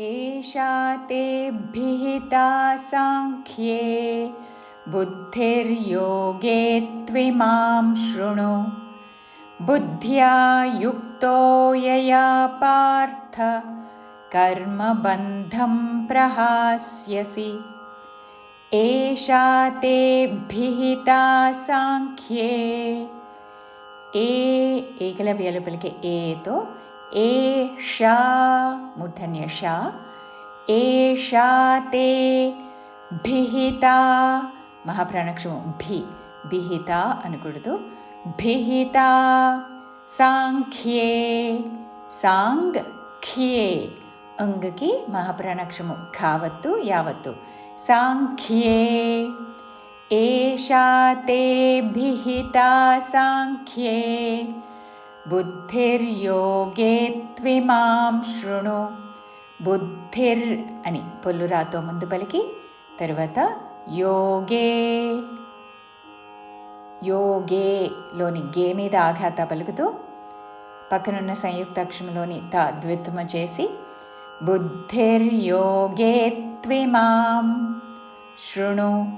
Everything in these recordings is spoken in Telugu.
एषा तेभिहिता साङ्ख्ये बुद्धिर्योगे त्विमां शृणु। बुद्ध्या युक्तो यया पार्थ कर्मबन्धं प्रहास्यसि। एष ते भिता साङ्ख्ये एकलव्यलपलिके तु ఏషా మూర్ధన్య షా ఏషా తే భిహిత. మహాప్రాణక్షమం భి బిహిత అనకూడదు. భిహిత సాంఖ్యే సాంగ్ ఖ్యే అంగకి మహాప్రాణక్షము కావత్తు యావత్తు. సాంఖ్యే. ఏషా తే భిహిత సాంఖ్యే. బుద్ధిర్యోగే త్విమాం శృణు. బుద్ధిర్ అని పొల్లురాతో ముందు పలికి తర్వాత యోగే. యోగేలోని గే మీద ఆఘాత పలుకుతూ పక్కనున్న సంయుక్తాక్షరంలోని త ద్విత్వ చేసి బుద్ధిర్యోగే త్విమాం శృణు.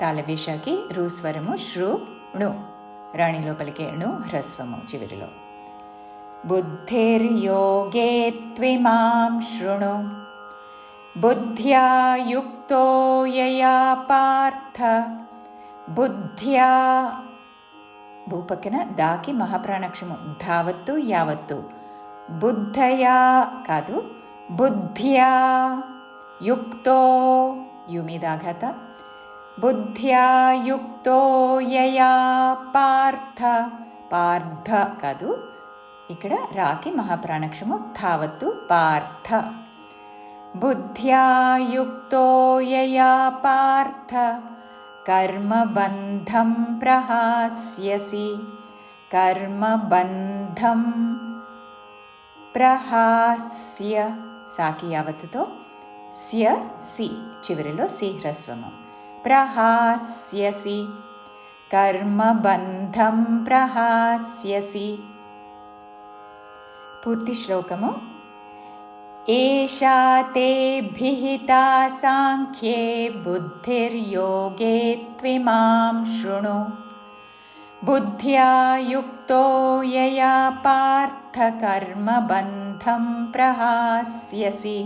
తాళవేషాకి రూస్వరము శృణు. రాణిలో పలికే ణు హ్రస్వము చివరిలో బుద్ధిర్యోగే త్విమాం శృణు బుద్ధ్యా యుక్తో యయా పార్థ బుద్ధ్యా భూపక్కన దాకి మహాప్రాణాక్షము ధావత్తు యావత్తు బుద్ధయా కాదు బుద్ధ్యా యుక్తో యు మీద ఆఘాత బుద్ధ్యా యుక్తో యయా పార్థ. పార్థ కాదు ఇక్కడ రాకి మహాప్రాణక్షము థావత్తు పార్థ. బుద్ధ్యా యుక్తో యయా పార్థ కర్మబంధం ప్రహాస్యసి. కర్మబంధం ప్రహాస్య. సాకి యావత్తుతో స్య సి చివరిలో సి హ్రస్వము. ప్రహాస్యసి కర్మబంధం ప్రహాస్యసి పూర్తి శ్లోకము ఏషా తే భిహితా సాంఖ్యే బుద్ధిర్యోగే త్విమాం శృణు బుద్ధ్యా యుక్తో యయా పార్థ కర్మబంధం ప్రహాస్యసి